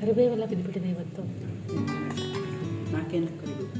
ಕರಿಬೇವೆಲ್ಲ ಬಿದ್ದುಬಿಟ್ಟಿದೆ ಇವತ್ತು. ನಾಲ್ಕೇನು ಕರಿಬೇಕು?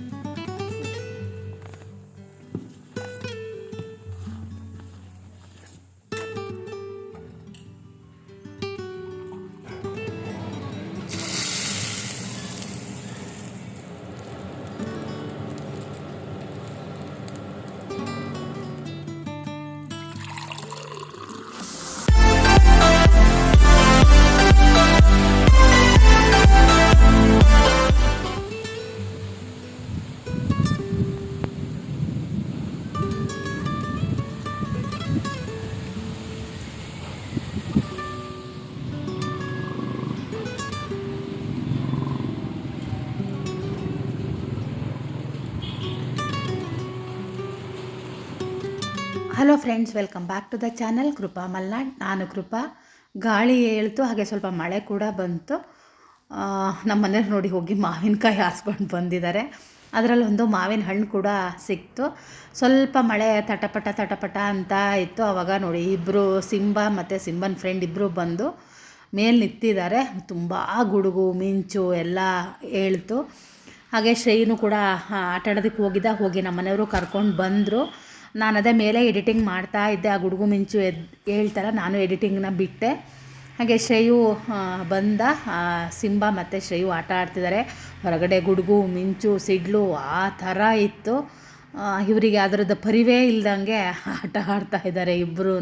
Friends welcome back to the channel Krupa Malnad, ನಾನು ಕೃಪಾ. ಗಾಳಿ ಏಳ್ತು, ಹಾಗೆ ಸ್ವಲ್ಪ ಮಳೆ ಕೂಡ ಬಂತು. ನಮ್ಮ ಮನೆಯವ್ರು ನೋಡಿ ಹೋಗಿ ಮಾವಿನಕಾಯಿ ಹಾಸ್ಕೊಂಡು ಬಂದಿದ್ದಾರೆ ಅದರಲ್ಲಿ ಒಂದು ಮಾವಿನ ಹಣ್ಣು ಕೂಡ ಸಿಕ್ತು. ಸ್ವಲ್ಪ ಮಳೆ ತಟಪಟ ತಟಪಟ ಅಂತ ಇತ್ತು. ಆವಾಗ ನೋಡಿ ಇಬ್ಬರು ಸಿಂಬ ಮತ್ತು ಸಿಂಬನ್ ಫ್ರೆಂಡ್ ಇಬ್ಬರು ಬಂದು ಮೇಲೆ ನಿಂತಿದ್ದಾರೆ ತುಂಬ ಗುಡುಗು, ಮಿಂಚು ಎಲ್ಲ ಹೇಳ್ತು ಹಾಗೆ ಶ್ರೇಯನು ಕೂಡ ಆಟ ಆಡೋದಕ್ಕೆ ಹೋಗಿದ್ದ. ಹೋಗಿ ನಮ್ಮ ಮನೆಯವರು ಕರ್ಕೊಂಡು ಬಂದರು. ನಾನು ಅದೇ ಮೇಲೆ ಎಡಿಟಿಂಗ್ ಮಾಡ್ತಾ ಇದ್ದೆ, ಆ ಗುಡುಗು ಮಿಂಚು ಎದ್ ಹೇಳ್ತಾರ ನಾನು ಎಡಿಟಿಂಗ್ನ ಬಿಟ್ಟೆ. ಹಾಗೆ ಶ್ರೇಯು ಬಂದ ಸಿಂಬ ಸಿಂಬಾ ಮತ್ತು ಶ್ರೇಯು ಆಟ ಆಡ್ತಿದ್ದಾರೆ. ಹೊರಗಡೆ ಗುಡುಗು, ಮಿಂಚು, ಸಿಡ್ಲು, ಆ ಥರ ಇತ್ತು. ಇವರಿಗೆ ಅದರದ್ದು ಪರಿವೇ ಇಲ್ದಂಗೆ ಆಟ ಆಡ್ತಾ ಇದ್ದಾರೆ ಇಬ್ಬರೂ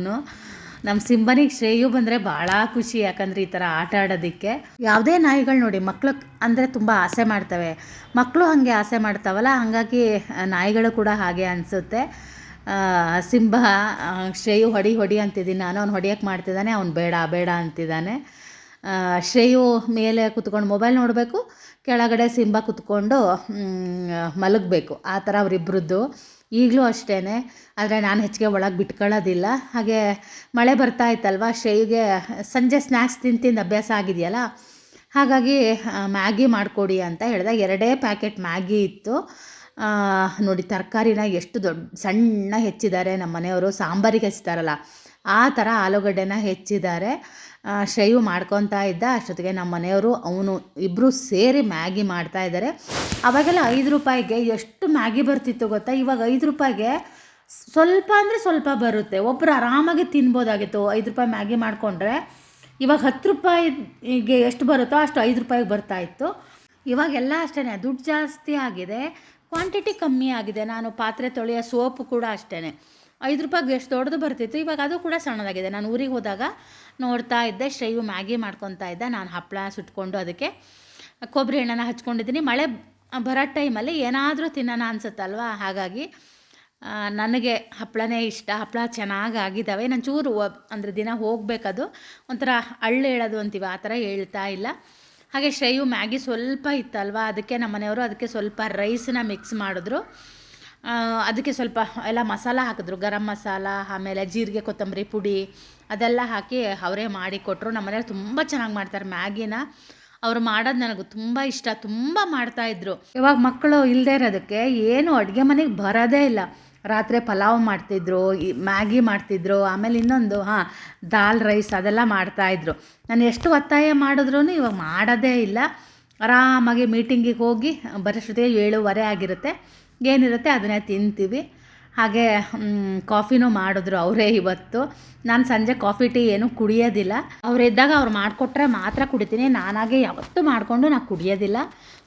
ನಮ್ಮ ಸಿಂಬನಿಗೆ ಶ್ರೇಯು ಬಂದರೆ ಭಾಳ ಖುಷಿ, ಯಾಕಂದರೆ ಈ ಥರ ಆಟ ಆಡೋದಕ್ಕೆ. ಯಾವುದೇ ನಾಯಿಗಳು ನೋಡಿ ಮಕ್ಕಳು ಅಂದರೆ ತುಂಬ ಆಸೆ ಮಾಡ್ತವೆ. ಮಕ್ಕಳು ಹಾಗೆ ಆಸೆ ಮಾಡ್ತಾವಲ್ಲ, ಹಾಗಾಗಿ ನಾಯಿಗಳು ಕೂಡ ಹಾಗೆ ಅನಿಸುತ್ತೆ. ಆ, ಶ್ರೇಯು ಹೊಡಿ ಹೊಡಿ ಅಂತಿದ್ದೀನಿ. ನಾನು ಅವ್ನು ಹೊಡಿಯೋಕ್ಕೆ ಮಾಡ್ತಿದ್ದಾನೆ ಅವ್ನು ಬೇಡ ಬೇಡ ಅಂತಿದ್ದಾನೆ. ಶ್ರೇಯು ಮೇಲೆ ಕುತ್ಕೊಂಡು ಮೊಬೈಲ್ ನೋಡಬೇಕು ಕೆಳಗಡೆ ಸಿಂಬ ಕುತ್ಕೊಂಡು ಮಲಗಬೇಕು. ಆ ಥರ ಅವರಿಬ್ಬರದ್ದು ಈಗಲೂ ಅಷ್ಟೇ ಆದರೆ ನಾನು ಹೆಚ್ಚಿಗೆ ಒಳಗೆ ಬಿಟ್ಕೊಳ್ಳೋದಿಲ್ಲ. ಹಾಗೆ ಮಳೆ ಬರ್ತಾ ಇತ್ತಲ್ವ ಶ್ರೇಯುಗೆ ಸಂಜೆ ಸ್ನ್ಯಾಕ್ಸ್ ತಿಂದು ತಿಂದು ಅಭ್ಯಾಸ ಆಗಿದೆಯಲ್ಲ? ಹಾಗಾಗಿ ಮ್ಯಾಗಿ ಮಾಡಿಕೊಡಿ ಅಂತ ಹೇಳಿದಾಗ ಎರಡೇ ಪ್ಯಾಕೆಟ್ ಮ್ಯಾಗಿ ಇತ್ತು. ನೋಡಿ ತರಕಾರಿನ ಎಷ್ಟು ದೊಡ್ಡ ಸಣ್ಣ ಹೆಚ್ಚಿದ್ದಾರೆ. ನಮ್ಮ ಮನೆಯವರು ಸಾಂಬಾರಿಗೆ ಹೆಚ್ಚಿದಾರಲ್ಲ ಆ ಥರ ಆಲೂಗಡ್ಡೆನ ಹೆಚ್ಚಿದ್ದಾರೆ. ಶ್ರೇಯು ಮಾಡ್ಕೊತಾ ಇದ್ದ, ಅಷ್ಟೊತ್ತಿಗೆ ನಮ್ಮ ಮನೆಯವರು, ಅವನು ಇಬ್ಬರು ಸೇರಿ ಮ್ಯಾಗಿ ಮಾಡ್ತಾ ಇದ್ದಾರೆ. ಅವಾಗೆಲ್ಲ ಐದು ರೂಪಾಯಿಗೆ ಎಷ್ಟು ಮ್ಯಾಗಿ ಬರ್ತಿತ್ತು ಗೊತ್ತಾ? ಇವಾಗ ಐದು ರೂಪಾಯಿಗೆ ಸ್ವಲ್ಪ ಅಂದರೆ ಸ್ವಲ್ಪ ಬರುತ್ತೆ. ಒಬ್ಬರು ಆರಾಮಾಗಿ ತಿನ್ಬೋದಾಗಿತ್ತು. ಐದು ರೂಪಾಯಿ ಮ್ಯಾಗಿ ಮಾಡಿಕೊಂಡ್ರೆ ಇವಾಗ ಹತ್ತು ರೂಪಾಯಿಗೆ ಎಷ್ಟು ಬರುತ್ತೋ ಅಷ್ಟು ಐದು ರೂಪಾಯಿಗೆ ಬರ್ತಾ ಇತ್ತು. ಇವಾಗೆಲ್ಲ ಅಷ್ಟೇ ದುಡ್ಡು ಜಾಸ್ತಿ ಆಗಿದೆ. ಕ್ವಾಂಟಿಟಿ ಕಮ್ಮಿ ಆಗಿದೆ. ನಾನು ಪಾತ್ರೆ ತೊಳೆಯೋ ಸೋಪು ಕೂಡ ಅಷ್ಟೇ ಐದು ರೂಪಾಯಿಗೆ ಎಷ್ಟು ದೊಡ್ಡದು ಬರ್ತಿತ್ತು. ಇವಾಗ ಅದು ಕೂಡ ಸಣ್ಣದಾಗಿದೆ. ನಾನು ಊರಿಗೆ ಹೋದಾಗ ನೋಡ್ತಾ ಇದ್ದೆ. ಶ್ರೈವು ಮ್ಯಾಗಿ ಮಾಡ್ಕೊತಾ ಇದ್ದೆ. ನಾನು ಹಪ್ಪಳ ಸುಟ್ಕೊಂಡು ಅದಕ್ಕೆ ಕೊಬ್ಬರಿ ಎಣ್ಣೆನ ಹಚ್ಕೊಂಡಿದ್ದೀನಿ. ಮಳೆ ಬರೋ ಟೈಮಲ್ಲಿ ಏನಾದರೂ ತಿನ್ನೋಣ ಅನ್ಸುತ್ತಲ್ವಾ? ಹಾಗಾಗಿ ನನಗೆ ಹಪ್ಪಳನೇ ಇಷ್ಟ. ಹಪ್ಪಳ ಚೆನ್ನಾಗಿ ಆಗಿದ್ದಾವೆ ನಾನು ಚೂರು ಅಂದರೆ ದಿನ ಹೋಗಬೇಕದು. ಒಂಥರ ಅಳ್ಳು ಹೇಳೋದು ಅಂತೀವಿ? ಆ ಥರ ಹೇಳ್ತಾ ಇಲ್ಲ. ಹಾಗೆ ಶ್ರೇಯು ಮ್ಯಾಗಿ ಸ್ವಲ್ಪ ಇತ್ತಲ್ವ? ಅದಕ್ಕೆ ನಮ್ಮ ಮನೆಯವರು ಅದಕ್ಕೆ ಸ್ವಲ್ಪ ರೈಸನ್ನ ಮಿಕ್ಸ್ ಮಾಡಿದ್ರು. ಅದಕ್ಕೆ ಸ್ವಲ್ಪ ಎಲ್ಲ ಮಸಾಲ ಹಾಕಿದ್ರು. ಗರಂ ಮಸಾಲ, ಆಮೇಲೆ ಜೀರಿಗೆ, ಕೊತ್ತಂಬರಿ ಪುಡಿ ಅದೆಲ್ಲ ಹಾಕಿ ಅವರೇ ಮಾಡಿ ಕೊಟ್ಟರು ನಮ್ಮ ಮನೆಯವ್ರು ತುಂಬ ಚೆನ್ನಾಗಿ ಮಾಡ್ತಾರೆ ಮ್ಯಾಗಿನ. ಅವ್ರು ಮಾಡೋದು ನನಗೆ ತುಂಬ ಇಷ್ಟ. ತುಂಬ ಮಾಡ್ತಾಯಿದ್ರು ಇವಾಗ ಮಕ್ಕಳು ಇಲ್ಲದೆ ಇರೋದಕ್ಕೆ ಏನು ಅಡುಗೆ ಮನೆಗೆ ಬರೋದೇ ಇಲ್ಲ. ರಾತ್ರಿ ಪಲಾವ್ ಮಾಡ್ತಿದ್ರು ಮ್ಯಾಗಿ ಮಾಡ್ತಿದ್ರು, ಆಮೇಲೆ ಇನ್ನೊಂದು, ಹಾಂ, ದಾಲ್, ರೈಸ್ ಅದೆಲ್ಲ ಮಾಡ್ತಾಯಿದ್ರು ನಾನು ಎಷ್ಟು ಒತ್ತಾಯ ಮಾಡಿದ್ರೂ ಇವಾಗ ಮಾಡೋದೇ ಇಲ್ಲ. ಆರಾಮಾಗಿ ಮೀಟಿಂಗಿಗೆ ಹೋಗಿ, ಬರೋಷ್ಟೊತ್ತಿಗೆ ಏಳುವರೆ ಆಗಿರುತ್ತೆ. ಏನಿರುತ್ತೆ ಅದನ್ನೇ ತಿಂತೀವಿ. ಹಾಗೆ ಕಾಫಿನೂ ಮಾಡಿದ್ರು ಅವರೇ ಇವತ್ತು. ನಾನು ಸಂಜೆ ಕಾಫಿ, ಟೀ ಏನೂ ಕುಡಿಯೋದಿಲ್ಲ. ಅವರಿದ್ದಾಗ ಅವ್ರು ಮಾಡಿಕೊಟ್ರೆ ಮಾತ್ರ ಕುಡಿತೀನಿ. ನಾನಾಗೆ ಯಾವತ್ತೂ ಮಾಡಿಕೊಂಡು ನಾನು ಕುಡಿಯೋದಿಲ್ಲ.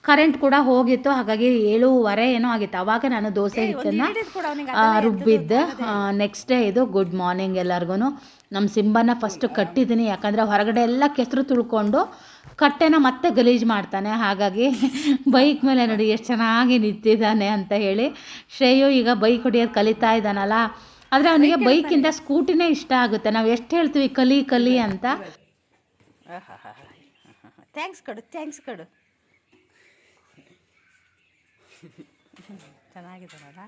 ಕರೆಂಟ್ ಕೂಡ ಹೋಗಿತ್ತು ಹಾಗಾಗಿ ಏಳುವರೆ ಏನೋ ಆಗಿತ್ತು. ಅವಾಗ ನಾನು ದೋಸೆ ಹಿಟ್ಟನ್ನು ರುಬ್ಬಿದ್ದೆ. ನೆಕ್ಸ್ಟ್ ಡೇ ಇದು ಗುಡ್ ಮಾರ್ನಿಂಗ್ ಎಲ್ಲರಿಗೂ ನಮ್ಮ ಸಿಂಬನ ಫಸ್ಟ್ ಕಟ್ಟಿದ್ದೀನಿ ಯಾಕಂದರೆ ಹೊರಗಡೆ ಎಲ್ಲ ಕೆಸರು ತುಳ್ಕೊಂಡು ಕಟ್ಟೆನ ಮತ್ತೆ ಗಲೀಜು ಮಾಡ್ತಾನೆ. ಹಾಗಾಗಿ ಬೈಕ್ ಮೇಲೆ ನೋಡಿ ಎಷ್ಟು ಚೆನ್ನಾಗಿ ನಿಂತಿದ್ದಾನೆ ಅಂತ ಹೇಳಿ ಶ್ರೇಯು ಈಗ ಬೈಕ್ ಹೊಡಿಯೋದು ಕಲಿತಾ ಇದ್ದಾನಲ್ಲ. ಆದರೆ ಅವನಿಗೆ ಬೈಕಿಂದ ಸ್ಕೂಟಿನೇ ಇಷ್ಟ ಆಗುತ್ತೆ. ನಾವು ಎಷ್ಟು ಹೇಳ್ತೀವಿ ಕಲಿ ಕಲಿ ಅಂತ. ಥ್ಯಾಂಕ್ಸ್ ಕಡು ಥ್ಯಾಂಕ್ಸ್ ಕಡು. ಚೆನ್ನಾಗಿದ್ದಾರಲ್ಲ?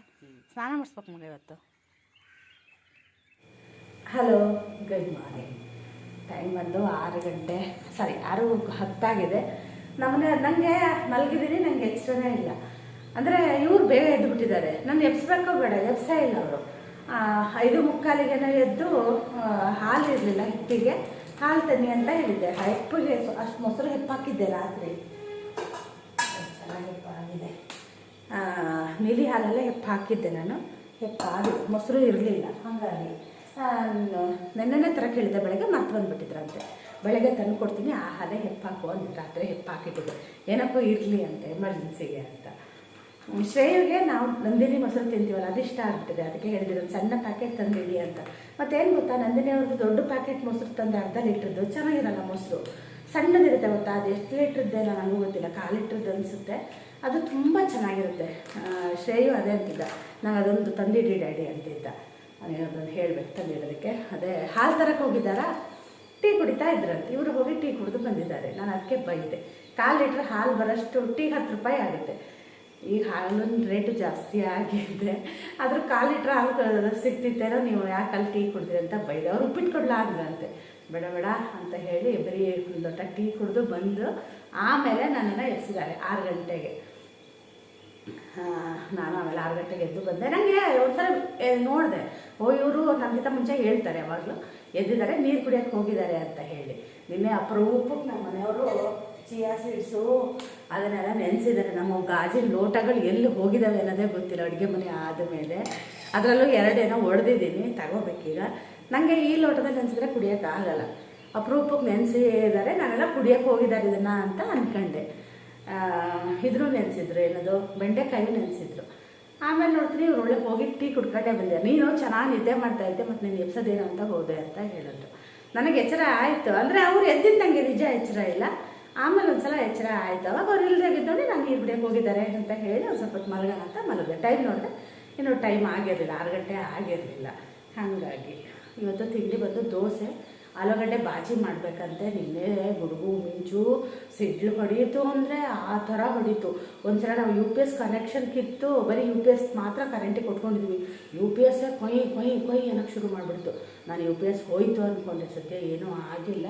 ಸ್ನಾನ ಮಾಡಿಸ್ಬೇಕು ಮಗ ಇವತ್ತು. ಹಲೋ ಗುಡ್ ಮಾರ್ನಿಂಗ್ ಟೈಮ್ ಬಂದು ಆರು ಗಂಟೆ ಸಾರಿ ಆರು ಹತ್ತಾಗಿದೆ. ನಮ್ಮನೆ ನನಗೆ ಮಲಗಿದ್ದೀನಿ ನನಗೆ ಎಚ್ಚರನೇ ಇಲ್ಲ. ಅಂದರೆ ಇವ್ರು ಬೇಗ ಎದ್ದು ಬಿಟ್ಟಿದ್ದಾರೆ ನಾನು ಎಬ್ಸ್ಬೇಕೋ ಬೇಡ ಎಬ್ಸೇ ಇಲ್ಲ ಅವರು. ಐದು ಮುಕ್ಕಾಲಿಗೆನೇ ಎದ್ದು ಹಾಲು ಇರಲಿಲ್ಲ ಹಿಟ್ಟಿಗೆ. ಹಾಲು ತನ್ನಿ ಅಂತ ಹೇಳಿದ್ದೆ. ಹೆಪ್ಪಿಗೆ ಅಷ್ಟು ಮೊಸರು ಹೆಪ್ಪಾಕಿದ್ದೆ ರಾತ್ರಿ. ಚೆನ್ನಾಗಿ ಹೆಪ್ಪಾಗಿದೆ. ನೀಲಿ ಹಾಲಲ್ಲೇ ಹೆಪ್ಪು ಹಾಕಿದ್ದೆ ನಾನು. ಹೆಪ್ಪಾಗಿ ಮೊಸರು ಇರಲಿಲ್ಲ, ಹಾಗಾಗಿ ನೆನ್ನೆನೇ ಥರ ಕೇಳಿದೆ, ಬೆಳಗ್ಗೆ ಮರ್ತು ಬಂದುಬಿಟ್ಟಿದ್ರಂತೆ. ಬೆಳಗ್ಗೆ ತಂದು ಕೊಡ್ತೀನಿ, ಆ ಹಾಲೇ ಹೆಪ್ಪಾಕು ಅಂತ, ರಾತ್ರಿ ಹೆಪ್ಪು ಹಾಕಿಟ್ಟಿದ್ದೆ. ಏನಪ್ಪೋ ಇರಲಿ ಅಂತ ಎಮರ್ಜೆನ್ಸಿಗೆ ಅಂತ. ಶ್ರೇಯಗೆ ನಾವು ನಂದಿನಿ ಮೊಸರು ತಿಂತೀವಲ್ಲ, ಅದು ಇಷ್ಟ ಆಗ್ಬಿಟ್ಟಿದೆ. ಅದಕ್ಕೆ ಹೇಳಿದ್ರು ಒಂದು ಸಣ್ಣ ಪ್ಯಾಕೆಟ್ ತಂದಿಡಿ ಅಂತ. ಮತ್ತೇನು ಗೊತ್ತಾ, ನಂದಿನಿ ಅವ್ರದ್ದು ದೊಡ್ಡ ಪ್ಯಾಕೆಟ್ ಮೊಸರು ತಂದೆ ಅರ್ಧ ಲೀಟ್ರದ್ದು, ಚೆನ್ನಾಗಿರಲ್ಲ ಮೊಸರು. ಸಣ್ಣದಿರುತ್ತೆ ಗೊತ್ತಾ, ಅದು ಎಷ್ಟು ಲೀಟ್ರದ್ದೇನೋ ನನಗೂ ಗೊತ್ತಿಲ್ಲ ಕಾಲು ಲೀಟ್ರದ್ದು ಅನಿಸುತ್ತೆ. ಅದು ತುಂಬ ಚೆನ್ನಾಗಿರುತ್ತೆ. ಶ್ರೇಯು ಅದೇ ಅಂತಿದ್ದ. ನಂಗೆ ಅದೊಂದು ತಂದಿಡಿ ಡ್ಯಾಡಿ ಅಂತಿದ್ದ. ನಾನು ಅದನ್ನು ಹೇಳಬೇಕು ತಂದಿಡೋದಕ್ಕೆ. ಅದೇ, ಹಾಲು ತರಕ್ಕೆ ಹೋಗಿದ್ದಾರ? ಟೀ ಕುಡಿತಾ ಇದ್ರಂತೆ ಇವರು ಹೋಗಿ ಟೀ ಕುಡಿದು ಬಂದಿದ್ದಾರೆ. ನಾನು ಅದಕ್ಕೆ ಬೈದೆ. ಕಾಲು ಲೀಟ್ರ್ ಹಾಲು ಬರೋಷ್ಟು ಟೀ ಹತ್ತು ರೂಪಾಯಿ ಆಗುತ್ತೆ. ಈಗ ಹಾಲಿನ ರೇಟು ಜಾಸ್ತಿ ಆಗಿದೆ. ಆದರೂ ಕಾಲು ಲೀಟ್ರ್ ಹಾಲು ಸಿಗ್ತಿತ್ತೇನೋ ನೀವು ಯಾಕೆ ಅಲ್ಲಿ ಟೀ ಕುಡಿದ್ರಿ ಅಂತ ಬೈದೆ. ಅವ್ರು ಉಪ್ಪಿಟ್ಟು ಕೊಡ್ಲಾ ಬೇಡ ಬೇಡ ಅಂತ ಹೇಳಿ ಬರೀ ಒಂದು ಲೋಟ ಟೀ ಕುಡಿದು ಬಂದು ಆಮೇಲೆ ನನ್ನನ್ನು ಎಬ್ಸಿದ್ದಾರೆ ಆರು ಗಂಟೆಗೆ. ನಾನು ಆಮೇಲೆ ಆರು ಗಂಟೆಗೆ ಎದ್ದು ಬಂದೆ. ನನಗೆ ಒಂಥರ ನೋಡಿದೆ. ಓ, ಇವರು ನಮಗಿಂತ ಮುಂಚೆ ಹೇಳ್ತಾರೆ ಯಾವಾಗಲೂ, ಎದ್ದಿದ್ದಾರೆ, ನೀರು ಕುಡಿಯೋಕ್ಕೆ ಹೋಗಿದ್ದಾರೆ ಅಂತ ಹೇಳಿ. ನಿನ್ನೆ ಅಪರೂಪಕ್ಕೆ ನಮ್ಮ ಮನೆಯವರು ಚಿಯಾ ಸೀಡ್ಸು ಅದನ್ನೆಲ್ಲ ನೆನೆಸಿದ್ದಾರೆ. ನಮ್ಮ ಗಾಜಿನ ಲೋಟಗಳು ಎಲ್ಲಿ ಹೋಗಿದ್ದಾವೆ ಅನ್ನೋದೇ ಗೊತ್ತಿಲ್ಲ. ಅಡುಗೆ ಮನೆ ಆದ ಮೇಲೆ. ಅದರಲ್ಲೂ ಎರಡೇನೋ ಒಡೆದಿದ್ದೀನಿ. ತಗೋಬೇಕೀಗ. ನನಗೆ ಈ ಲೋಟದಲ್ಲಿ ನೆನೆಸಿದ್ರೆ ಕುಡಿಯೋಕ್ಕಾಗಲ್ಲ ಅಪರೂಪಕ್ಕೆ ನೆನೆಸಿದ್ದಾರೆ. ನಾನೆಲ್ಲ ಕುಡಿಯೋಕ್ಕೆ ಹೋಗಿದ್ದಾರೆ ಇದನ್ನು ಅಂತ ಅಂದ್ಕೊಂಡೆ ಇದ್ರು ನೆನೆಸಿದ್ರು, ಏನದು, ಬೆಂಡೆಕಾಯಿ ನೆನೆಸಿದ್ರು. ಆಮೇಲೆ ನೋಡ್ತೀನಿ ಇವ್ರು ಒಳ್ಳೆ ಹೋಗಿ ಟೀ ಕುಡ್ಕೊಂಡೇ ಬಂದೆ. ನೀನು ಚೆನ್ನಾಗಿ ನಿದ್ದೆ ಮಾಡ್ತಾ ಇದ್ದೆ ಮತ್ತು ನೀನು ಎಬ್ಸೋದೇನು ಅಂತ ಹೋದೆ ಅಂತ ಹೇಳಿದ್ರು. ನನಗೆ ಎಚ್ಚರ ಆಯಿತು. ಅಂದರೆ ಅವ್ರು ಎದ್ದಿದ್ದಂಗೆ ನಿಜ ಎಚ್ಚರ ಇಲ್ಲ. ಆಮೇಲೆ ಒಂದ್ಸಲ ಎಚ್ಚರ ಆಯಿತು. ಅವಾಗ ಅವ್ರು ನಾನು ನೀರು ಬಿಡಕ್ಕೆ ಹೋಗಿದ್ದಾರೆ ಅಂತ ಹೇಳಿ ಒಂದು ಸ್ವಲ್ಪ ಮಲಗೋಣ ಅಂತ ಮಲಗಿದೆ ಟೈಮ್ ನೋಡಿದೆ, ಇನ್ನೂ ಟೈಮ್ ಆಗಿರಲಿಲ್ಲ, ಆರು ಗಂಟೆ ಆಗಿರಲಿಲ್ಲ. ಹಾಗಾಗಿ ಇವತ್ತು ತಿಂಡಿ ಬಂದು ದೋಸೆ. ಆಲೂಗಡ್ಡೆ ಬಾಜಿ ಮಾಡಬೇಕಂತೆ, ನಿನ್ನೆ ಗುಡುಗು, ಮಿಂಚು, ಸಿಡ್ಲು ಹೊಡೀತು ಅಂದರೆ ಆ ಥರ ಹೊಡೀತು. ಒಂದ್ಸಲ ನಾವು ಯು ಪಿ ಎಸ್ ಕನೆಕ್ಷನ್ ಕಿತ್ತು, ಬರೀ ಯು ಪಿ ಎಸ್ ಮಾತ್ರ ಕರೆಂಟಿಗೆ ಕೊಟ್ಕೊಂಡಿದ್ವಿ. ಯು ಪಿ ಎಸ್ಸೇ ಕೊಯ್ ಕೊಯ್ ಕೊಯ್ ಅನ್ನೋಕ್ಕೆ ಶುರು ಮಾಡಿಬಿಡ್ತು. ನಾನು ಯು ಪಿ ಎಸ್ ಹೋಯ್ತು ಅಂದ್ಕೊಂಡೆ ಸದ್ಯ ಏನೂ ಆಗಿಲ್ಲ.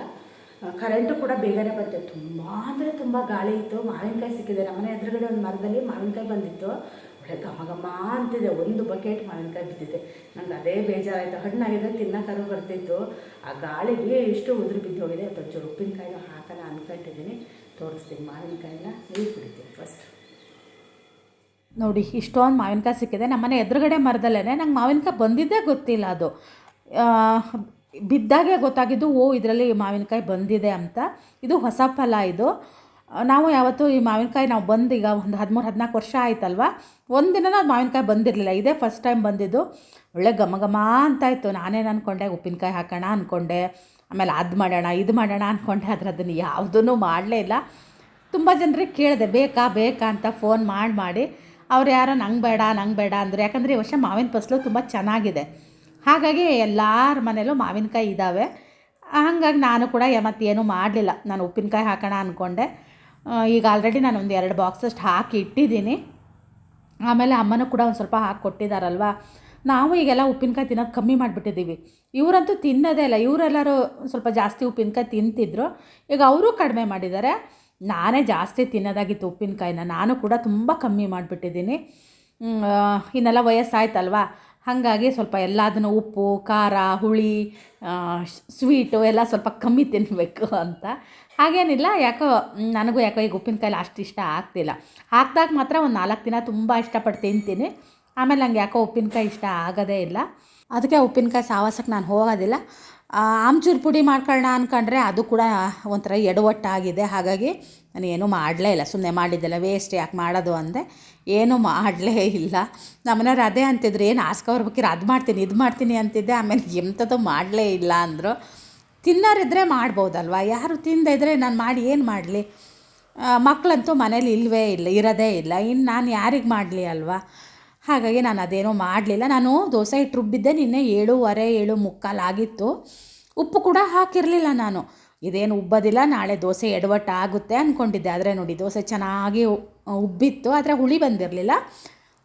ಕರೆಂಟು ಕೂಡ ಬೇಗನೆ ಬಂತು. ತುಂಬ ಅಂದರೆ ತುಂಬ ಗಾಳಿ ಇತ್ತು. ಮಾವಿನಕಾಯಿ ಸಿಕ್ಕಿದೆ. ನಮ್ಮನೆ ಎದುರುಗಡೆ ಒಂದು ಮರದಲ್ಲಿ ಮಾವಿನಕಾಯಿ ಬಂದಿತ್ತು. ಒಳ್ಳೆ ಘಮ ಘಮ ಅಂತಿದೆ ಒಂದು ಬಕೆಟ್ ಮಾವಿನಕಾಯಿ ಬಿದ್ದಿದೆ. ನಂಗೆ ಅದೇ ಬೇಜಾರಾಯಿತು. ಹಣ್ಣಾಗಿದೆ ತಿನ್ನೋಕ್ಕಾರು ಬರ್ತಿತ್ತು. ಆ ಗಾಳಿಗೆ ಎಷ್ಟು ಉದುರು ಬಿದ್ದು ಹೋಗಿದೆ. ಒಂಚೂರು ಉಪ್ಪಿನಕಾಯಿನೂ ಹಾಕೋಣ ಅಂದ್ಕೊಂಡಿದ್ದೀನಿ. ತೋರಿಸ್ತೀನಿ ಮಾವಿನಕಾಯಿನ. ನೀರು ಕುಡಿತೀನಿ ಫಸ್ಟ್ ನೋಡಿ, ಇಷ್ಟೊಂದು ಮಾವಿನಕಾಯಿ ಸಿಕ್ಕಿದೆ. ನಮ್ಮನೆ ಎದುರುಗಡೆ ಮರದಲ್ಲೇ ನಂಗೆ ಮಾವಿನಕಾಯಿ ಬಂದಿದ್ದೇ ಗೊತ್ತಿಲ್ಲ ಅದು. ಬಿದ್ದಾಗೆ ಗೊತ್ತಾಗಿದ್ದು, ಓ, ಇದರಲ್ಲಿ ಮಾವಿನಕಾಯಿ ಬಂದಿದೆ ಅಂತ. ಇದು ಹೊಸ ಫಲ ಇದು. ನಾವು ಯಾವತ್ತೂ ಈ ಮಾವಿನಕಾಯಿ ನಾವು ಬಂದು ಈಗ ಒಂದು ಹದಿಮೂರು, ಹದಿನಾಲ್ಕು ವರ್ಷ ಆಯ್ತಲ್ವ? ಒಂದಿನ ಮಾವಿನಕಾಯಿ ಬಂದಿರಲಿಲ್ಲ. ಇದೇ ಫಸ್ಟ್ ಟೈಮ್ ಬಂದಿದ್ದು. ಒಳ್ಳೆ ಘಮ ಘಮ ಅಂತ ಇತ್ತು. ನಾನೇನು ಅಂದ್ಕೊಂಡೆ ಉಪ್ಪಿನಕಾಯಿ ಹಾಕೋಣ ಅಂದ್ಕೊಂಡೆ ಆಮೇಲೆ ಅದು ಮಾಡೋಣ, ಇದು ಮಾಡೋಣ ಅಂದ್ಕೊಂಡೆ ಆದರೆ ಅದನ್ನು ಯಾವುದೂ ಮಾಡಲೇ ಇಲ್ಲ. ತುಂಬ ಜನರಿಗೆ ಕೇಳಿದೆ, ಬೇಕಾ ಬೇಕಾ? ಅಂತ ಫೋನ್ ಮಾಡಿ ಮಾಡಿ. ಅವ್ರು ಯಾರೋ, ನಂಗೆ ಬೇಡ ನಂಗೆ ಬೇಡ ಅಂದರು. ಯಾಕಂದರೆ ಈ ವರ್ಷ ಮಾವಿನ ಫಸಲು ತುಂಬ ಚೆನ್ನಾಗಿದೆ. ಹಾಗಾಗಿ ಎಲ್ಲರ ಮನೇಲೂ ಮಾವಿನಕಾಯಿ ಇದ್ದಾವೆ ಹಾಗಾಗಿ ನಾನು ಕೂಡ ಮತ್ತೇನು ಮಾಡಲಿಲ್ಲ. ನಾನು ಉಪ್ಪಿನಕಾಯಿ ಹಾಕೋಣ ಅಂದ್ಕೊಂಡೆ ಈಗ ಆಲ್ರೆಡಿ ನಾನು ಒಂದು ಎರಡು ಬಾಕ್ಸಷ್ಟು ಹಾಕಿ ಇಟ್ಟಿದ್ದೀನಿ. ಆಮೇಲೆ ಅಮ್ಮನೂ ಕೂಡ ಒಂದು ಸ್ವಲ್ಪ ಹಾಕಿ ಕೊಟ್ಟಿದ್ದಾರಲ್ವ ನಾವು ಈಗೆಲ್ಲ ಉಪ್ಪಿನಕಾಯಿ ತಿನ್ನೋದು ಕಮ್ಮಿ ಮಾಡಿಬಿಟ್ಟಿದ್ದೀವಿ. ಇವರಂತೂ ತಿನ್ನೋದೇ ಇಲ್ಲ. ಇವರೆಲ್ಲರೂ ಸ್ವಲ್ಪ ಜಾಸ್ತಿ ಉಪ್ಪಿನಕಾಯಿ ತಿಂತಿದ್ರು. ಈಗ ಅವರು ಕಡಿಮೆ ಮಾಡಿದ್ದಾರೆ. ನಾನೇ ಜಾಸ್ತಿ ತಿನ್ನೋದಾಗಿತ್ತು ಉಪ್ಪಿನಕಾಯಿನ. ನಾನು ಕೂಡ ತುಂಬ ಕಮ್ಮಿ ಮಾಡಿಬಿಟ್ಟಿದ್ದೀನಿ. ಇನ್ನೆಲ್ಲ ವಯಸ್ಸಾಯ್ತಲ್ವ? ಹಾಗಾಗಿ ಸ್ವಲ್ಪ ಎಲ್ಲದನ್ನು ಉಪ್ಪು, ಖಾರ, ಹುಳಿ ಸ್ವೀಟು ಎಲ್ಲ ಸ್ವಲ್ಪ ಕಮ್ಮಿ ತಿನ್ನಬೇಕು ಅಂತ. ಹಾಗೇನಿಲ್ಲ, ಯಾಕೋ ನನಗೂ ಯಾಕೋ ಈಗ ಉಪ್ಪಿನಕಾಯಿ ಅಷ್ಟು ಇಷ್ಟ ಆಗ್ತಿಲ್ಲ. ಹಾಕ್ದಾಗ ಮಾತ್ರ ಒಂದು ನಾಲ್ಕು ದಿನ ತುಂಬ ಇಷ್ಟಪಟ್ಟು ತಿಂತೀನಿ. ಆಮೇಲೆ ನಂಗೆ ಯಾಕೋ ಉಪ್ಪಿನಕಾಯಿ ಇಷ್ಟ ಆಗೋದೇ ಇಲ್ಲ. ಅದಕ್ಕೆ ಉಪ್ಪಿನಕಾಯಿ ಸಾವಾಸಕ್ಕೆ ನಾನು ಹೋಗೋದಿಲ್ಲ. ಆಮ್ಚೂರು ಪುಡಿ ಮಾಡ್ಕೊಳ್ಳೋಣ ಅಂದ್ಕೊಂಡ್ರೆ ಅದು ಕೂಡ ಒಂಥರ ಎಡವಟ್ಟಾಗಿದೆ. ಹಾಗಾಗಿ ನಾನು ಏನೂ ಮಾಡಲೇ ಇಲ್ಲ. ಸುಮ್ಮನೆ ಮಾಡಿದ್ದೆಲ್ಲ ವೇಸ್ಟ್ ಯಾಕೆ ಮಾಡೋದು ಅಂದೆ. ಏನೂ ಮಾಡಲೇ ಇಲ್ಲ. ನಮ್ಮನೆಯವ್ರು ಅದೇ ಅಂತಿದ್ರು, ಏನು ಆಸ್ಕೋರ್ಬೇಕಿರೋ ಅದು ಮಾಡ್ತೀನಿ, ಇದು ಮಾಡ್ತೀನಿ ಅಂತಿದ್ದೆ. ಆಮೇಲೆ ಎಂಥದ್ದು ಮಾಡಲೇ ಇಲ್ಲ ಅಂದರು. ತಿನ್ನೋರಿದ್ರೆ ಮಾಡ್ಬೋದಲ್ವ? ಯಾರು ತಿಂದೇ ಇದ್ದರೆ ನಾನು ಮಾಡಿ ಏನು ಮಾಡಲಿ? ಮಕ್ಕಳಂತೂ ಮನೇಲಿ ಇಲ್ಲವೇ ಇಲ್ಲ, ಇರೋದೇ ಇಲ್ಲ. ಇನ್ನು ನಾನು ಯಾರಿಗೆ ಮಾಡಲಿ ಅಲ್ವಾ? ಹಾಗಾಗಿ ನಾನು ಅದೇನೂ ಮಾಡಲಿಲ್ಲ. ನಾನು ದೋಸೆ ಹಿಟ್ಟು ರುಬ್ಬಿದ್ದೆ ನಿನ್ನೆ ಏಳುವರೆ, ಏಳು ಮುಕ್ಕಾಲು ಆಗಿತ್ತು. ಉಪ್ಪು ಕೂಡ ಹಾಕಿರಲಿಲ್ಲ ನಾನು. ಇದೇನು ಉಬ್ಬೋದಿಲ್ಲ, ನಾಳೆ ದೋಸೆ ಎಡವಟ್ಟು ಆಗುತ್ತೆ ಅಂದ್ಕೊಂಡಿದ್ದೆ ಆದರೆ ನೋಡಿ, ದೋಸೆ ಚೆನ್ನಾಗಿ ಉಬ್ಬಿತ್ತು. ಆದರೆ ಹುಳಿ ಬಂದಿರಲಿಲ್ಲ.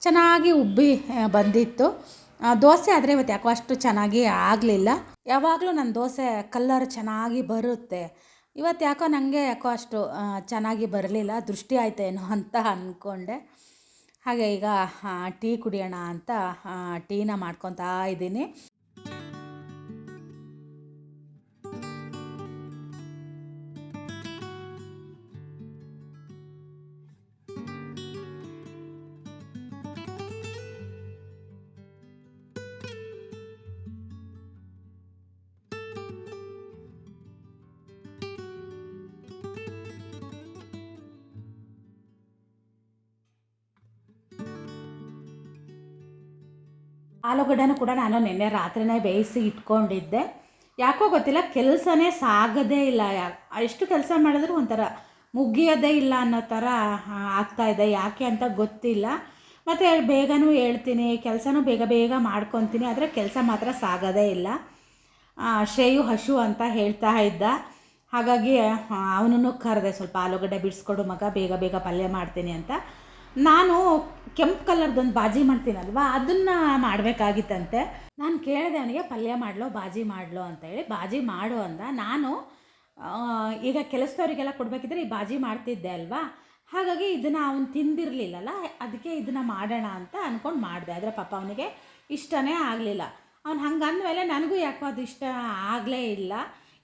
ಚೆನ್ನಾಗಿ ಉಬ್ಬಿ ಬಂದಿತ್ತು. ದೋಸೆ ಆದರೆ ಇವತ್ತು ಯಾಕೋ ಅಷ್ಟು ಚೆನ್ನಾಗಿ ಆಗಲಿಲ್ಲ. ಯಾವಾಗಲೂ ನನ್ನ ದೋಸೆ ಕಲ್ಲರ್ ಚೆನ್ನಾಗಿ ಬರುತ್ತೆ. ಇವತ್ತು ಯಾಕೋ ನನಗೆ ಯಾಕೋ ಅಷ್ಟು ಚೆನ್ನಾಗಿ ಬರಲಿಲ್ಲ, ದೃಷ್ಟಿ ಆಯ್ತೇನೋ ಅಂತ ಅಂದ್ಕೊಂಡೆ ಹಾಗೆ ಈಗ ಟೀ ಕುಡಿಯೋಣ ಅಂತ ಟೀನ ಮಾಡ್ಕೊತಾ ಇದ್ದೀನಿ. ಆಲೂಗಡ್ಡೆನೂ ಕೂಡ ನಾನು ನಿನ್ನೆ ರಾತ್ರಿನೇ ಬೇಯಿಸಿ ಇಟ್ಕೊಂಡಿದ್ದೆ. ಯಾಕೋ ಗೊತ್ತಿಲ್ಲ, ಕೆಲಸನೇ ಸಾಗದೇ ಇಲ್ಲ. ಯಾ ಎಷ್ಟು ಕೆಲಸ ಮಾಡಿದ್ರು ಒಂಥರ ಮುಗಿಯೋದೇ ಇಲ್ಲ ಅನ್ನೋ ಥರ ಆಗ್ತಾ ಇದೆ. ಯಾಕೆ ಅಂತ ಗೊತ್ತಿಲ್ಲ. ಮತ್ತು ಬೇಗನೂ ಹೇಳ್ತೀನಿ, ಕೆಲಸನೂ ಬೇಗ ಬೇಗ ಮಾಡ್ಕೊತೀನಿ, ಆದರೆ ಕೆಲಸ ಮಾತ್ರ ಸಾಗೋದೇ ಇಲ್ಲ. ಶ್ರೇಯು ಹಶು ಅಂತ ಹೇಳ್ತಾ ಇದ್ದ. ಹಾಗಾಗಿ ಅವನನ್ನು ಕರೆದೆ, ಸ್ವಲ್ಪ ಆಲೂಗಡ್ಡೆ ಬಿಡಿಸ್ಕೊಡು ಮಗ, ಬೇಗ ಬೇಗ ಪಲ್ಯ ಮಾಡ್ತೀನಿ ಅಂತ. ನಾನು ಕೆಂಪು ಕಲರ್ದೊಂದು ಬಾಜಿ ಮಾಡ್ತೀನಲ್ವಾ, ಅದನ್ನು ಮಾಡಬೇಕಾಗಿತ್ತಂತೆ. ನಾನು ಕೇಳಿದೆ ಅವನಿಗೆ, ಪಲ್ಯ ಮಾಡಲೋ, ಬಾಜಿ ಮಾಡಲೋ ಅಂತೇಳಿ ಬಾಜಿ ಮಾಡು ಅಂದ. ನಾನು ಈಗ ಕೆಲಸದವರಿಗೆಲ್ಲ ಕೊಡಬೇಕಿದ್ರೆ ಈ ಬಾಜಿ ಮಾಡ್ತಿದ್ದೆ ಅಲ್ವಾ? ಹಾಗಾಗಿ ಇದನ್ನು ಅವನು ತಿಂದಿರಲಿಲ್ಲಲ್ಲ ಅದಕ್ಕೆ ಇದನ್ನು ಮಾಡೋಣ ಅಂತ ಅಂದ್ಕೊಂಡು ಮಾಡಿದೆ. ಆದರೆ ಪಾಪ ಅವನಿಗೆ ಇಷ್ಟನೇ ಆಗಲಿಲ್ಲ. ಅವ್ನು ಹಂಗೆ ಅಂದಮೇಲೆ ನನಗೂ ಯಾಕೋ ಅದು ಇಷ್ಟ ಆಗಲೇ ಇಲ್ಲ.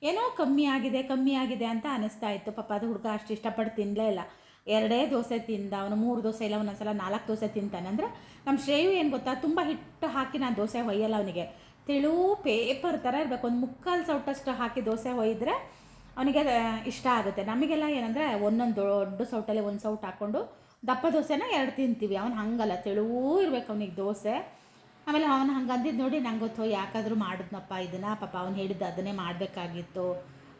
ಏನೋ ಕಮ್ಮಿ ಆಗಿದೆ ಕಮ್ಮಿ ಆಗಿದೆ ಅಂತ ಅನ್ನಿಸ್ತಾ ಇತ್ತು. ಪಾಪ ಅದು ಹುಡುಗ ಅಷ್ಟು ಇಷ್ಟಪಟ್ಟು ತಿನ್ನಲೇ ಇಲ್ಲ. ಎರಡೇ ದೋಸೆ ತಿಂದ ಅವನು, ಮೂರು ದೋಸೆ ಇಲ್ಲ, ಒಂದೊಂದ್ಸಲ ನಾಲ್ಕು ದೋಸೆ ತಿಂತಾನೆ. ಅಂದರೆ ನಮ್ಮ ಶ್ರೇಯು ಏನು ಗೊತ್ತಾ, ತುಂಬ ಹಿಟ್ಟು ಹಾಕಿ ನಾನು ದೋಸೆ ಹೊಯ್ಯಲ್ಲ ಅವನಿಗೆ. ತೆಳು ಪೇಪರ್ ಥರ ಇರಬೇಕು. ಒಂದು ಮುಕ್ಕಾಲು ಸೌಟಷ್ಟು ಹಾಕಿ ದೋಸೆ ಹೊಯ್ದ್ರೆ ಅವನಿಗೆ ಇಷ್ಟ ಆಗುತ್ತೆ. ನಮಗೆಲ್ಲ ಏನಂದರೆ ಒಂದೊಂದು ದೊಡ್ಡ ಸೌಟಲ್ಲಿ ಒಂದು ಸೌಟ್ ಹಾಕ್ಕೊಂಡು ದಪ್ಪ ದೋಸೆನ ಎರಡು ತಿಂತೀವಿ. ಅವ್ನು ಹಂಗಲ್ಲ. ತೆಳುವೂ ಇರಬೇಕು ಅವನಿಗೆ ದೋಸೆ. ಆಮೇಲೆ ಅವನು ಹಂಗೆ ಅಂದಿದ್ದು ನೋಡಿ ನಂಗೆ ಗೊತ್ತು, ಯಾಕಾದರೂ ಮಾಡಿದ್ನಪ್ಪ ಇದನ್ನು. ಪಾಪ ಅವ್ನು ಹೇಳಿದ್ದು ಅದನ್ನೇ ಮಾಡಬೇಕಾಗಿತ್ತು.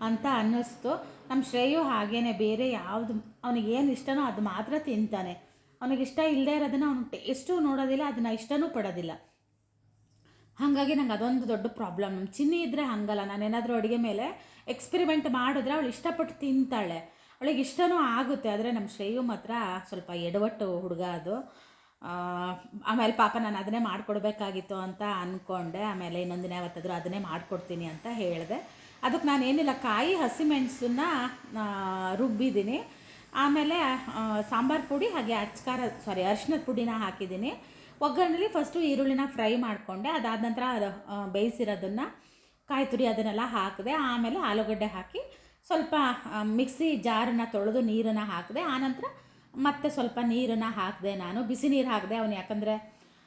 ಅಂತ ಅನ್ನಿಸ್ತು. ನಮ್ಮ ಶ್ರೇಯು ಹಾಗೇನೆ ಬೇರೆ ಯಾವುದು ಅವನಿಗೆ ಏನು ಇಷ್ಟನೋ ಅದು ಮಾತ್ರ ತಿಂತಾನೆ. ಅವನಿಗೆ ಇಷ್ಟ ಇಲ್ಲದೆ ಇರೋದನ್ನು ಅವನು ಟೇಸ್ಟು ನೋಡೋದಿಲ್ಲ ಅದನ್ನು ಇಷ್ಟನೂ ಪಡೋದಿಲ್ಲ. ಹಾಗಾಗಿ ನಂಗೆ ಅದೊಂದು ದೊಡ್ಡ ಪ್ರಾಬ್ಲಮ್ ನಮ್ಮ ಚಿನ್ನಿ ಇದ್ದರೆ ಹಂಗಲ್ಲ. ನಾನೇನಾದರೂ ಅಡುಗೆ ಮೇಲೆ ಎಕ್ಸ್ಪೆರಿಮೆಂಟ್ ಮಾಡಿದ್ರೆ ಅವಳು ಇಷ್ಟಪಟ್ಟು ತಿಂತಾಳೆ. ಅವಳಿಗೆ ಇಷ್ಟನೂ ಆಗುತ್ತೆ. ಆದರೆ ನಮ್ಮ ಶ್ರೇಯು ಮಾತ್ರ ಸ್ವಲ್ಪ ಎಡವಟ್ಟು ಹುಡುಗ ಅದು. ಆಮೇಲೆ ಪಾಪ ನಾನು ಅದನ್ನೇ ಮಾಡಿಕೊಡ್ಬೇಕಾಗಿತ್ತು ಅಂತ ಅಂದ್ಕೊಂಡೆ ಆಮೇಲೆ ಇನ್ನೊಂದು ದಿನ ಯಾವತ್ತಾದರೂ ಅದನ್ನೇ ಮಾಡಿಕೊಡ್ತೀನಿ ಅಂತ ಹೇಳಿದೆ. ಅದಕ್ಕೆ ನಾನು ಏನಿಲ್ಲ, ಕಾಯಿ ಹಸಿಮೆಣಸನ್ನ ರುಬ್ಬಿದ್ದೀನಿ. ಆಮೇಲೆ ಸಾಂಬಾರು ಪುಡಿ ಹಾಗೆ ಅಚ್ಕಾರ ಸಾರಿ ಅರ್ಶಿನದ ಪುಡಿನ ಹಾಕಿದ್ದೀನಿ. ಒಗ್ಗರಣೆಲಿ ಫಸ್ಟು ಈರುಳ್ಳಿನ ಫ್ರೈ ಮಾಡಿಕೊಂಡೆ. ಅದಾದ ನಂತರ, ಅದು ಬೇಯಿಸಿರೋದನ್ನು ಕಾಯಿ ತುರಿ ಅದನ್ನೆಲ್ಲ ಹಾಕಿದೆ. ಆಮೇಲೆ ಆಲೂಗಡ್ಡೆ ಹಾಕಿ ಸ್ವಲ್ಪ ಮಿಕ್ಸಿ ಜಾರನ್ನ ತೊಳೆದು ನೀರನ್ನು ಹಾಕಿದೆ. ಆನಂತರ ಮತ್ತೆ ಸ್ವಲ್ಪ ನೀರನ್ನು ಹಾಕಿದೆ ನಾನು. ಬಿಸಿ ನೀರು ಹಾಕಿದೆ. ಅವನು ಯಾಕಂದರೆ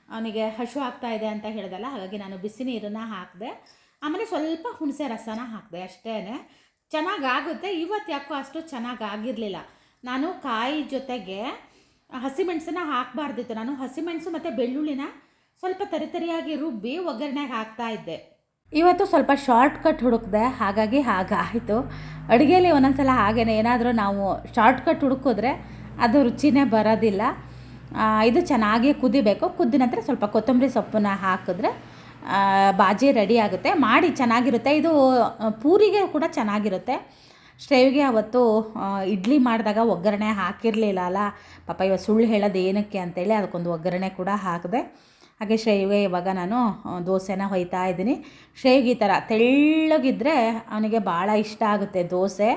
ಅವನಿಗೆ ಹಶು ಆಗ್ತಾ ಇದೆ ಅಂತ ಹೇಳಿದಲ್ಲ, ಹಾಗಾಗಿ ನಾನು ಬಿಸಿ ನೀರನ್ನು ಹಾಕಿದೆ. ಆಮೇಲೆ ಸ್ವಲ್ಪ ಹುಣಸೆ ರಸನ ಹಾಕಿದೆ ಅಷ್ಟೇ ಚೆನ್ನಾಗಾಗುತ್ತೆ. ಇವತ್ತು ಯಾಕೋ ಅಷ್ಟು ಚೆನ್ನಾಗಾಗಿರಲಿಲ್ಲ. ನಾನು ಕಾಯಿ ಜೊತೆಗೆ ಹಸಿಮೆಣಸನ್ನ ಹಾಕಬಾರ್ದಿತ್ತು. ನಾನು ಹಸಿಮೆಣಸು ಮತ್ತು ಬೆಳ್ಳುಳ್ಳಿನ ಸ್ವಲ್ಪ ತರಿತರಿಯಾಗಿ ರುಬ್ಬಿ ಒಗ್ಗರಣೆಗೆ ಹಾಕ್ತಾ ಇದ್ದೆ. ಇವತ್ತು ಸ್ವಲ್ಪ ಶಾರ್ಟ್ ಕಟ್ ಹುಡುಕ್ದೆ. ಹಾಗಾಗಿ ಹಾಗಾಯಿತು. ಅಡುಗೆಯಲ್ಲಿ ಒಂದೊಂದ್ಸಲ ಹಾಗೇನೆ. ಏನಾದರೂ ನಾವು ಶಾರ್ಟ್ ಕಟ್ ಹುಡುಕಿದ್ರೆ ಅದು ರುಚಿನೇ ಬರೋದಿಲ್ಲ. ಇದು ಚೆನ್ನಾಗಿ ಕುದಿಬೇಕು. ಕುದ್ದ ನಂತರ ಸ್ವಲ್ಪ ಕೊತ್ತಂಬರಿ ಸೊಪ್ಪನ್ನ ಹಾಕಿದ್ರೆ ಬಾಜಿ ರೆಡಿ ಆಗುತ್ತೆ. ಮಾಡಿ ಚೆನ್ನಾಗಿರುತ್ತೆ. ಇದು ಪೂರಿಗೆ ಕೂಡ ಚೆನ್ನಾಗಿರುತ್ತೆ. ಶ್ರೇವಿಗೆ ಅವತ್ತು ಇಡ್ಲಿ ಮಾಡಿದಾಗ ಒಗ್ಗರಣೆ ಹಾಕಿರಲಿಲ್ಲ ಅಲ್ಲ. ಪಾಪ ಇವಾಗ ಸುಳ್ಳು ಹೇಳೋದು ಏನಕ್ಕೆ ಅಂತೇಳಿ ಅದಕ್ಕೊಂದು ಒಗ್ಗರಣೆ ಕೂಡ ಹಾಕಿದೆ. ಹಾಗೆ ಶ್ರೇವಿಗೆ ಇವಾಗ ನಾನು ದೋಸೆನ ಹೊಯ್ತಾ ಇದ್ದೀನಿ. ಶ್ರೇವಿಗೆ ಈ ಥರ ತೆಳ್ಳಗಿದ್ರೆ ಅವನಿಗೆ ಭಾಳ ಇಷ್ಟ ಆಗುತ್ತೆ ದೋಸೆ.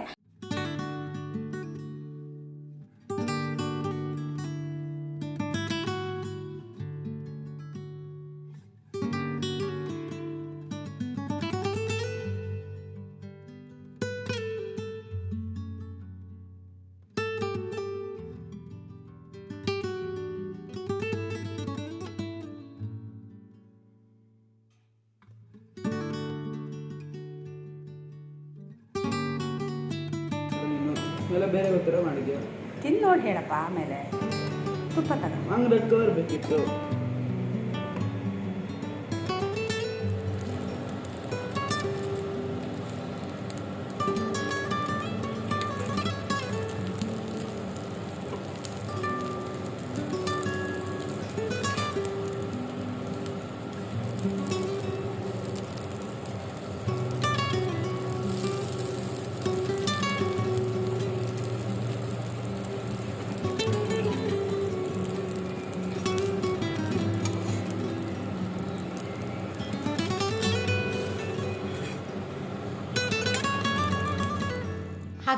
ಬೇರೆ ಗೊತ್ತಿರ ಮಾಡಿದ್ಯಾ? ತಿಂದು ನೋಡಿ ಹೇಳಪ್ಪ ಆಮೇಲೆ. ತುಪ್ಪ ತಗೋ. ಹಂಗೆ ಕವರ್ ಬೇಕಿತ್ತು.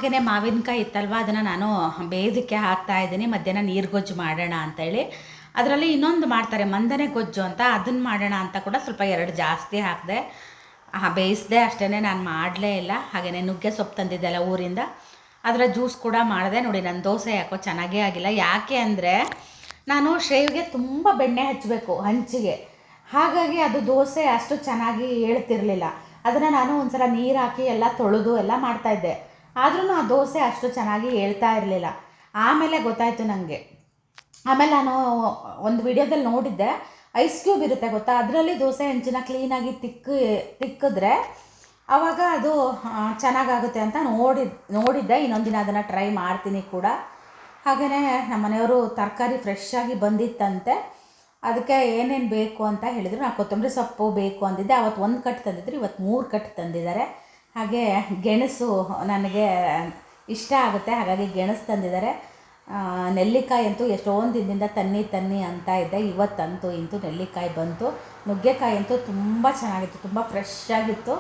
ಹಾಗೆಯೇ ಮಾವಿನಕಾಯಿ ಇತ್ತಲ್ವ? ಅದನ್ನು ನಾನು ಬೇಯೋದಕ್ಕೆ ಹಾಕ್ತಾ ಇದ್ದೀನಿ. ಮಧ್ಯಾಹ್ನ ನೀರು ಗೊಜ್ಜು ಮಾಡೋಣ ಅಂತೇಳಿ. ಅದರಲ್ಲಿ ಇನ್ನೊಂದು ಮಾಡ್ತಾರೆ, ಮಂದನೆ ಗೊಜ್ಜು ಅಂತ. ಅದನ್ನು ಮಾಡೋಣ ಅಂತ ಕೂಡ ಸ್ವಲ್ಪ ಎರಡು ಜಾಸ್ತಿ ಹಾಕಿದೆ. ಬೇಯಿಸಿದೆ ಅಷ್ಟೇ ನಾನು ಮಾಡಲೇ ಇಲ್ಲ. ಹಾಗೆಯೇ ನುಗ್ಗೆ ಸೊಪ್ಪು ತಂದಿದ್ದೆಲ್ಲ ಊರಿಂದ. ಅದರ ಜ್ಯೂಸ್ ಕೂಡ ಮಾಡಿದೆ. ನೋಡಿ ನನ್ನ ದೋಸೆ ಯಾಕೋ ಚೆನ್ನಾಗೇ ಆಗಿಲ್ಲ. ಯಾಕೆ ಅಂದರೆ ನಾನು ಶೇವ್ಗೆ ತುಂಬ ಬೆಣ್ಣೆ ಹಚ್ಚಬೇಕು ಹಂಚಿಗೆ. ಹಾಗಾಗಿ ಅದು ದೋಸೆ ಅಷ್ಟು ಚೆನ್ನಾಗಿ ಹೇಳ್ತಿರ್ಲಿಲ್ಲ. ಅದನ್ನು ನಾನು ಒಂದ್ಸಲ ನೀರು ಹಾಕಿ ಎಲ್ಲ ತೊಳೆದು ಎಲ್ಲ ಮಾಡ್ತಾಯಿದ್ದೆ ಆದ್ರೂ ಆ ದೋಸೆ ಅಷ್ಟು ಚೆನ್ನಾಗಿ ಹೇಳ್ತಾ ಇರಲಿಲ್ಲ. ಆಮೇಲೆ ಗೊತ್ತಾಯಿತು ನನಗೆ ಆಮೇಲೆ ನಾನು ಒಂದು ವಿಡಿಯೋದಲ್ಲಿ ನೋಡಿದ್ದೆ, ಐಸ್ ಕ್ಯೂಬ್ ಇರುತ್ತೆ ಗೊತ್ತಾ? ಅದರಲ್ಲಿ ದೋಸೆ ಹೆಂಚಿನ ಕ್ಲೀನಾಗಿ ತಿಕ್ಕ, ತಿಕ್ಕಿದ್ರೆ ಆವಾಗ ಅದು ಚೆನ್ನಾಗಾಗುತ್ತೆ ಅಂತ ನೋಡಿ ನೋಡಿದ್ದೆ. ಇನ್ನೊಂದು ದಿನ ಅದನ್ನು ಟ್ರೈ ಮಾಡ್ತೀನಿ ಕೂಡ. ಹಾಗೆಯೇ ನಮ್ಮ ಮನೆಯವರು ತರಕಾರಿ ಫ್ರೆಶ್ ಆಗಿ ಬಂದಿತ್ತಂತೆ. ಅದಕ್ಕೆ ಏನೇನು ಬೇಕು ಅಂತ ಹೇಳಿದರು. ನಾನು ಕೊತ್ತಂಬರಿ ಸೊಪ್ಪು ಬೇಕು ಅಂದಿದ್ದೆ. ಅವತ್ತು ಒಂದು ಕಟ್ ತಂದಿದ್ರು, ಇವತ್ತು ಮೂರು ಕಟ್ ತಂದಿದ್ದಾರೆ. ಹಾಗೆ ಗೆಣಸು ನನಗೆ ಇಷ್ಟ ಆಗುತ್ತೆ, ಹಾಗಾಗಿ ಗೆಣಸು ತಂದಿದ್ದಾರೆ. ನೆಲ್ಲಿಕಾಯಿ ಅಂತೂ ಎಷ್ಟೊಂದು ದಿನದಿಂದ ತನ್ನಿ ತನ್ನಿ ಅಂತ ಇದ್ದೆ ಇವತ್ತಂತೂ ಇಂತೂ ನೆಲ್ಲಿಕಾಯಿ ಬಂತು. ನುಗ್ಗೆಕಾಯಿ ಅಂತೂ ತುಂಬ ಚೆನ್ನಾಗಿತ್ತು, ತುಂಬ ಫ್ರೆಶ್ ಆಗಿತ್ತು.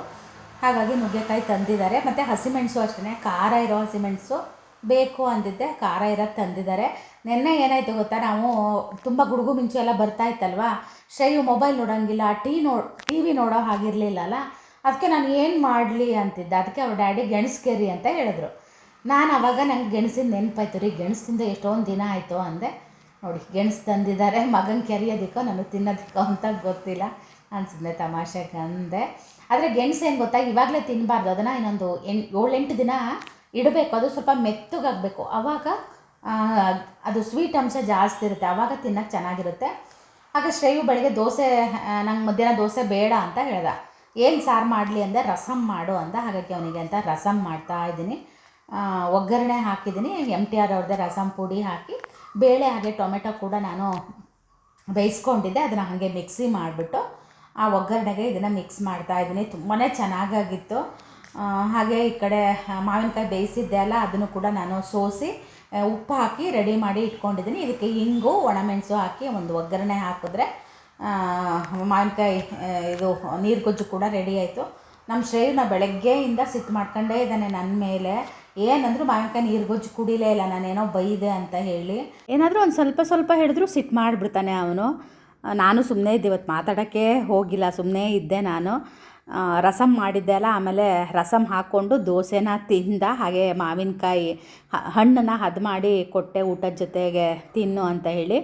ಹಾಗಾಗಿ ನುಗ್ಗೆಕಾಯಿ ತಂದಿದ್ದಾರೆ. ಮತ್ತು ಹಸಿಮೆಣಸು ಅಷ್ಟೇ ಖಾರ ಇರೋ ಹಸಿಮೆಣಸು ಬೇಕು ಅಂದಿದ್ದೆ, ಖಾರ ಇರೋದು ತಂದಿದ್ದಾರೆ. ನಿನ್ನೆ ಏನಾಯಿತು ಗೊತ್ತಾ, ನಾವು ತುಂಬ ಗುಡುಗು ಮಿಂಚು ಎಲ್ಲ ಬರ್ತಾ ಇತ್ತಲ್ವಾ? ಶ್ರೇಯು ಮೊಬೈಲ್ ನೋಡೋಂಗಿಲ್ಲ, ಟಿ ನೋ, ಟಿ ವಿ ನೋಡೋ ಹಾಗಿರಲಿಲ್ಲಲ್ಲ ಅದಕ್ಕೆ ನಾನು ಏನು ಮಾಡಲಿ ಅಂತಿದ್ದೆ. ಅದಕ್ಕೆ ಅವ್ರ ಡ್ಯಾಡಿ ಗೆಣಸ್ಕೇರಿ ಕೆರಿ ಅಂತ ಹೇಳಿದ್ರು. ನಾನು ಅವಾಗ ನಂಗೆ ಗೆಣಸಿನ ನೆನಪಾಯ್ತು, ರೀ ಗೆಣಸಿಂದ ಎಷ್ಟೊಂದು ದಿನ ಆಯಿತು ಅಂದೆ. ನೋಡಿ, ಗೆಣಸು ತಂದಿದ್ದಾರೆ, ಮಗನ ಕೆರಿಯೋದಕ್ಕೋ ನನಗೆ ತಿನ್ನೋದಕ್ಕೋ ಅಂತ ಗೊತ್ತಿಲ್ಲ. ನಾನು ಸುಮ್ಮನೆ ತಮಾಷೆಗೆ ಅಂದೆ. ಆದರೆ ಗೆಣಸು ಏನು ಗೊತ್ತಾ, ಇವಾಗಲೇ ತಿನ್ನಬಾರ್ದು ಅದನ್ನು ಇನ್ನೊಂದು ಎಂಟು ಏಳೆಂಟು ದಿನ ಇಡಬೇಕು. ಅದು ಸ್ವಲ್ಪ ಮೆತ್ತಗಾಗಬೇಕು. ಆವಾಗ ಅದು ಸ್ವೀಟ್ ಅಂಶ ಜಾಸ್ತಿ ಇರುತ್ತೆ. ಆವಾಗ ತಿನ್ನೋಕ್ಕೆ ಚೆನ್ನಾಗಿರುತ್ತೆ. ಹಾಗೆ ಶ್ರೇಯು ಬೆಳಗ್ಗೆ ದೋಸೆ ನಂಗೆ ಮಧ್ಯಾಹ್ನ ದೋಸೆ ಬೇಡ ಅಂತ ಹೇಳ್ದ. ಏನು ಸಾರು ಮಾಡಲಿ ಅಂದರೆ ರಸಮ್ ಮಾಡು ಅಂತ ಹಾಗಾಗಿ ಅವನಿಗೆ ಅಂತ ರಸಮ್ ಮಾಡ್ತಾ ಇದ್ದೀನಿ. ಒಗ್ಗರಣೆ ಹಾಕಿದ್ದೀನಿ. ಎಂ ಟಿ ಆರ್ ಅವ್ರದ್ದೇ ರಸಮ್ ಪುಡಿ ಹಾಕಿ, ಬೇಳೆ ಹಾಗೆ ಟೊಮೆಟೊ ಕೂಡ ನಾನು ಬೇಯಿಸ್ಕೊಂಡಿದ್ದೆ. ಅದನ್ನು ಹಾಗೆ ಮಿಕ್ಸಿ ಮಾಡಿಬಿಟ್ಟು ಆ ಒಗ್ಗರಣೆಗೆ ಇದನ್ನು ಮಿಕ್ಸ್ ಮಾಡ್ತಾ ಇದ್ದೀನಿ. ತುಂಬಾ ಚೆನ್ನಾಗಾಗಿತ್ತು. ಹಾಗೆ ಈ ಕಡೆ ಮಾವಿನಕಾಯಿ ಬೇಯಿಸಿದ್ದೆ ಅಲ್ಲ, ಅದನ್ನು ಕೂಡ ನಾನು ಸೋಸಿ, ಉಪ್ಪು ಹಾಕಿ ರೆಡಿ ಮಾಡಿ ಇಟ್ಕೊಂಡಿದ್ದೀನಿ. ಇದಕ್ಕೆ ಹಿಂಗು ಒಣಮೆಣಸು ಹಾಕಿ ಒಂದು ಒಗ್ಗರಣೆ ಹಾಕಿದ್ರೆ ಮಾವಿನಕಾಯಿ ಇದು ನೀರು ಗೊಜ್ಜು ಕೂಡ ರೆಡಿ ಆಯಿತು. ನಮ್ಮ ಶ್ರೇಯನ ಬೆಳಗ್ಗೆಯಿಂದ ಸಿಟ್ಟು ಮಾಡ್ಕೊಂಡೇ ಇದ್ದಾನೆ ನನ್ನ ಮೇಲೆ. ಏನಂದರೂ ಮಾವಿನಕಾಯಿ ನೀರು ಗೊಜ್ಜು ಕುಡಿಲೇ ಇಲ್ಲ, ನಾನೇನೋ ಬೈದೆ ಅಂತ ಹೇಳಿ. ಏನಾದರೂ ಒಂದು ಸ್ವಲ್ಪ ಸ್ವಲ್ಪ ಹೇಳಿದ್ರು ಸಿಟ್ಟು ಮಾಡಿಬಿಡ್ತಾನೆ ಅವನು. ನಾನು ಸುಮ್ಮನೆ ಇದ್ದೆ ಇವತ್ತು ಮಾತಾಡೋಕ್ಕೆ ಹೋಗಿಲ್ಲ ಸುಮ್ಮನೆ ಇದ್ದೆ ನಾನು. ರಸಮ್ ಮಾಡಿದ್ದೆ ಅಲ್ಲ, ಆಮೇಲೆ ರಸಮ್ ಹಾಕ್ಕೊಂಡು ದೋಸೆನ ತಿಂದ, ಹಾಗೆ ಮಾವಿನಕಾಯಿ ಹಣ್ಣನ್ನು ಹದ ಮಾಡಿ ಕೊಟ್ಟೆ ಊಟದ ಜೊತೆಗೆ ತಿನ್ನು ಅಂತ ಹೇಳಿ.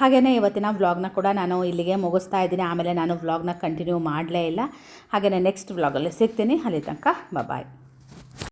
ಹಾಗೆಯೇ ಇವತ್ತಿನ ವ್ಲಾಗ್ನ ಕೂಡ ನಾನು ಇಲ್ಲಿಗೆ ಮುಗಿಸ್ತಾ ಇದ್ದೀನಿ. ಆಮೇಲೆ ನಾನು ವ್ಲಾಗ್ನ ಕಂಟಿನ್ಯೂ ಮಾಡಲೇ ಇಲ್ಲ. ಹಾಗೆಯೇ ನೆಕ್ಸ್ಟ್ ವ್ಲಾಗಲ್ಲಿ ಸಿಗ್ತೀನಿ. ಅಲ್ಲಿ ತನಕ ಬಾಯ್